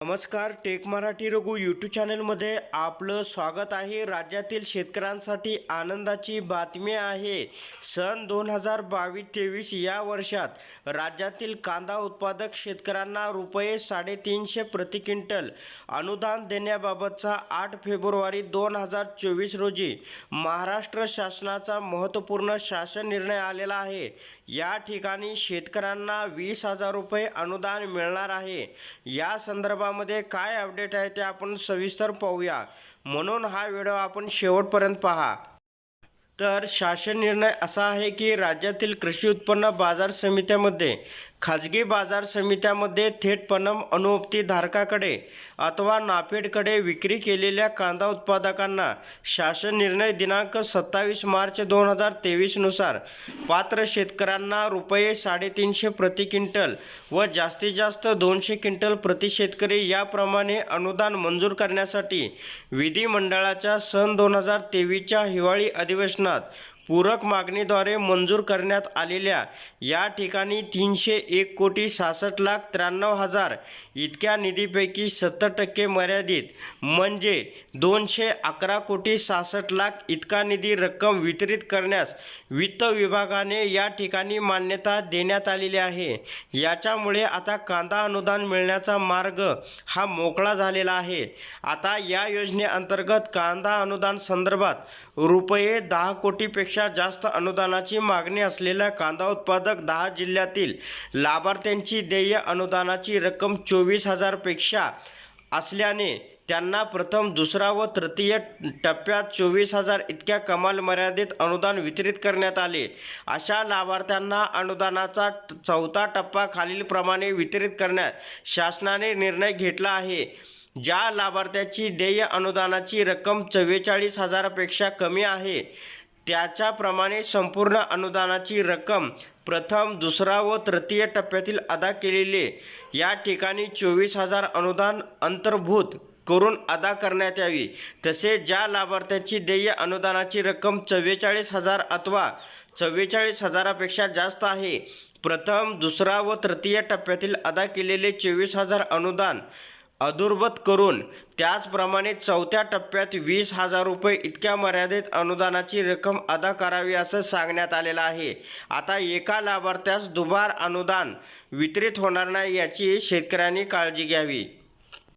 नमस्कार take Marathi Raghu YouTube चॅनलमध्ये आपलं स्वागत आहे. राज्यातील शेतकऱ्यांसाठी आनंदाची बातमी आहे. सन दोन हजार बावीस तेवीस या वर्षात राज्यातील कांदा उत्पादक शेतकऱ्यांना रुपये साडेतीनशे प्रति क्विंटल अनुदान देण्याबाबतचा आठ फेब्रुवारी दोन हजार चोवीस रोजी महाराष्ट्र शासनाचा महत्त्वपूर्ण शासन निर्णय आलेला आहे. या ठिकाणी शेतकऱ्यांना वीस हजार रुपये अनुदान मिळणार आहे. या संदर्भात संदर्भामध्ये काय अपडेट आहे ते आपण सविस्तर पाहूया. म्हणून हा व्हिडिओ आपण शेवटपर्यंत पहा. तर शासन निर्णय असा आहे की राज्यातील कृषी उत्पन्न बाजार समित्यामध्ये खाजगी बाजार समित्यामध्ये थेट पणम अनुपती धारकाकडे अथवा नाफेडकडे विक्री केलेल्या कांदा उत्पादकांना शासन निर्णय दिनांक सत्तावीस मार्च दोन हजार तेवीसनुसार पात्र शेतकऱ्यांना रुपये साडेतीनशे प्रति क्विंटल व जास्तीत जास्त दोनशे क्विंटल प्रति शेतकरी याप्रमाणे अनुदान मंजूर करण्यासाठी विधिमंडळाच्या सन दोन हजार तेवीसच्या हिवाळी अधिवेशनात पूरक मागणीद्वारे मंजूर करण्यात आलेल्या या ठिकाणी तीनशे एक कोटी सहासष्ट लाख त्र्याण्णव हजार इतक्या निधीपैकी सत्तर टक्के मर्यादित म्हणजे दोनशे अकरा कोटी सहासष्ट लाख इतका निधी रक्कम वितरित करण्यास वित्त विभागाने या ठिकाणी मान्यता देण्यात आलेली आहे. याच्यामुळे आता कांदा अनुदान मिळण्याचा मार्ग हा मोकळा झालेला आहे. आता या योजनेअंतर्गत कांदा अनुदान संदर्भात रुपये दहा कोटीपेक्षा जास्त अनुदानाची मागणी असलेल्या कांदा उत्पादक दहा जिल्ह्यातील लाभार्थ्यांची देय अनुदानाची रक्कम चोवीस हजारपेक्षा असल्याने त्यांना प्रथम दुसरा व तृतीय टप्प्यात चोवीस हजार इतक्या कमाल मर्यादित अनुदान वितरित करण्यात आले. अशा लाभार्थ्यांना अनुदानाचा चौथा टप्पा खालीलप्रमाणे वितरित करण्यात शासनाने निर्णय घेतला आहे. ज्या लाभार्थ्याची देय अनुदानाची रक्कम चव्वेचाळीस हजारापेक्षा कमी आहे त्याच्याप्रमाणे संपूर्ण अनुदानाची रक्कम प्रथम दुसरा व तृतीय टप्प्यातील अदा केलेले. या ठिकाणी चोवीस हजार अनुदान अंतर्भूत करून अदा करण्यात यावी. तसेच ज्या लाभार्थ्याची देय अनुदानाची रक्कम चव्वेचाळीस हजार अथवा चव्वेचाळीस हजारापेक्षा जास्त आहे प्रथम दुसरा व तृतीय टप्प्यातील अदा केलेले चोवीस हजार अनुदान अधूर्वत करून त्याचप्रमाणे चौथ्या टप्प्यात वीस हजार रुपये इतक्या मर्यादित अनुदानाची रक्कम अदा करावी असं सांगण्यात आलेलं आहे. आता एका लाभार्थ्यास दुबार अनुदान वितरित होणार नाही याची शेतकऱ्यांनी काळजी घ्यावी.